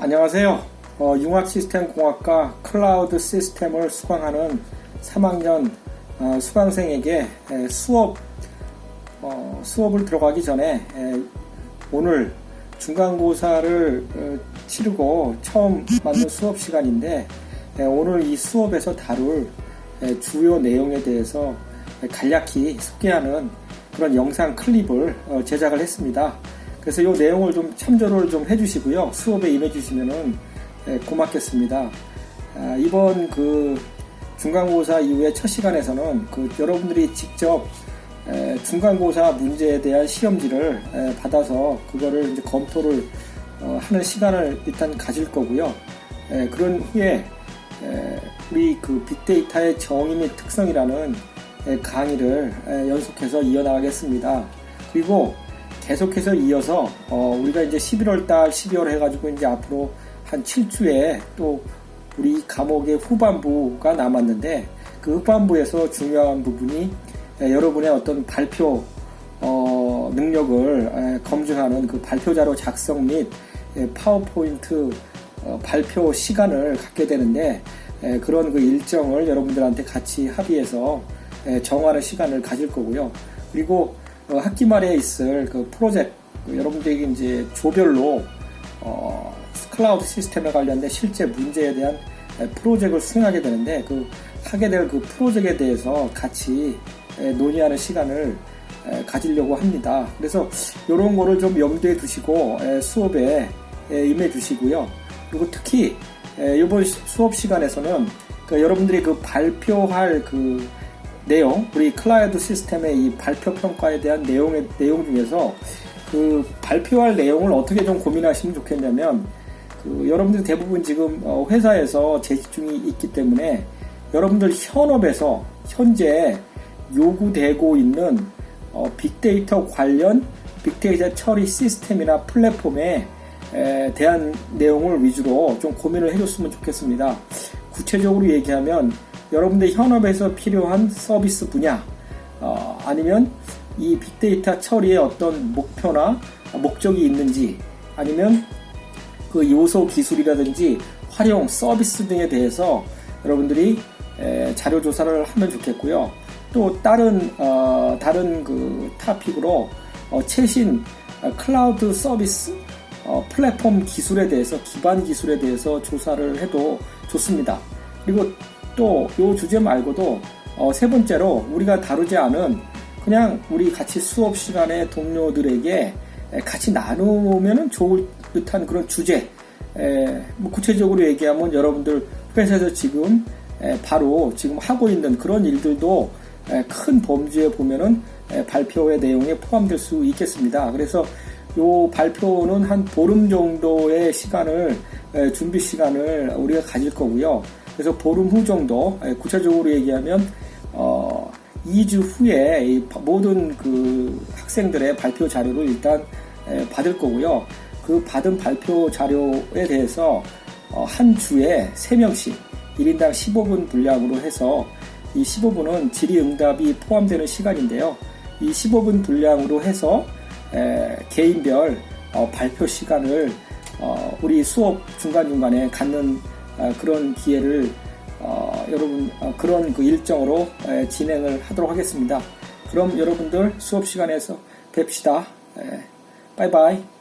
안녕하세요. 어, 융합시스템공학과 클라우드 시스템을 수강하는 3학년 어, 수강생에게 에, 수업 어, 수업을 들어가기 전에 에, 오늘 중간고사를 어, 치르고 처음 맞는 수업 시간인데 에, 오늘 이 수업에서 다룰 에, 주요 내용에 대해서 간략히 소개하는 그런 영상 클립을 어, 제작을 했습니다. 그래서 이 내용을 좀 참조를 좀 해주시고요. 수업에 임해주시면은 예, 고맙겠습니다. 아, 이번 그 중간고사 이후에 첫 시간에서는 그 여러분들이 직접 에, 중간고사 문제에 대한 시험지를 에, 받아서 그거를 이제 검토를 어, 하는 시간을 일단 가질 거고요. 에, 그런 후에 에, 우리 그 빅데이터의 정의 및 특성이라는 에, 강의를 에, 연속해서 이어나가겠습니다. 그리고 계속해서 이어서 어, 우리가 이제 11월 달, 12월 해가지고 이제 앞으로 한 7주에 또 우리 과목의 후반부가 남았는데 그 후반부에서 중요한 부분이 에, 여러분의 어떤 발표 어, 능력을 에, 검증하는 그 발표 자료 작성 및 에, 파워포인트 어, 발표 시간을 갖게 되는데 에, 그런 그 일정을 여러분들한테 같이 합의해서 에, 정하는 시간을 가질 거고요. 그리고 어, 학기 말에 있을 그 프로젝트 그 여러분들에게 이제 조별로 어, 클라우드 시스템에 관련된 실제 문제에 대한 에, 프로젝트를 수행하게 되는데 그 하게 될 그 프로젝트에 대해서 같이 에, 논의하는 시간을 에, 가지려고 합니다. 그래서 이런 거를 좀 염두에 두시고 에, 수업에 에, 임해 주시고요. 그리고 특히 에, 이번 시- 수업 시간에서는 그 여러분들이 그 발표할 그 내용, 우리 클라우드 시스템의 이 발표 평가에 대한 내용의 내용 중에서 그 발표할 내용을 어떻게 좀 고민하시면 좋겠냐면 그 여러분들 대부분 지금 어, 회사에서 재직 중이 있기 때문에 여러분들 현업에서 현재 요구되고 있는 어, 빅데이터 관련 빅데이터 처리 시스템이나 플랫폼에 에 대한 내용을 위주로 좀 고민을 해줬으면 좋겠습니다. 구체적으로 얘기하면 여러분들 현업에서 필요한 서비스 분야 어, 아니면 이 빅데이터 처리에 어떤 목표나 목적이 있는지 아니면 그 요소 기술이라든지 활용 서비스 등에 대해서 여러분들이 에, 자료 조사를 하면 좋겠고요. 또 다른 어, 다른 그 타픽으로 어, 최신 어, 클라우드 서비스 어, 플랫폼 기술에 대해서 기반 기술에 대해서 조사를 해도 좋습니다. 그리고 또 이 주제 말고도 어, 세 번째로 우리가 다루지 않은 그냥 우리 같이 수업 시간에 동료들에게 에, 같이 나누면 좋을 듯한 그런 주제 에, 뭐 구체적으로 얘기하면 여러분들 회사에서 지금 에, 바로 지금 하고 있는 그런 일들도 에, 큰 범주에 보면은 에, 발표의 내용에 포함될 수 있겠습니다. 그래서 요 발표는 한 보름 정도의 시간을 에, 준비 시간을 우리가 가질 거고요. 그래서 보름 후 정도 에, 구체적으로 얘기하면 어, 2주 후에 모든 그 학생들의 발표 자료를 일단 에, 받을 거고요. 그 받은 발표 자료에 대해서 어, 한 주에 3명씩 1인당 15분 분량으로 해서 이 15분은 질의응답이 포함되는 시간인데요. 이 15분 분량으로 해서 에, 개인별 어, 발표 시간을 어, 우리 수업 중간중간에 갖는 어, 그런 기회를 어, 여러분 어, 그런 그 일정으로 에, 진행을 하도록 하겠습니다. 그럼 여러분들 수업 시간에서 뵙시다. 에, 바이바이.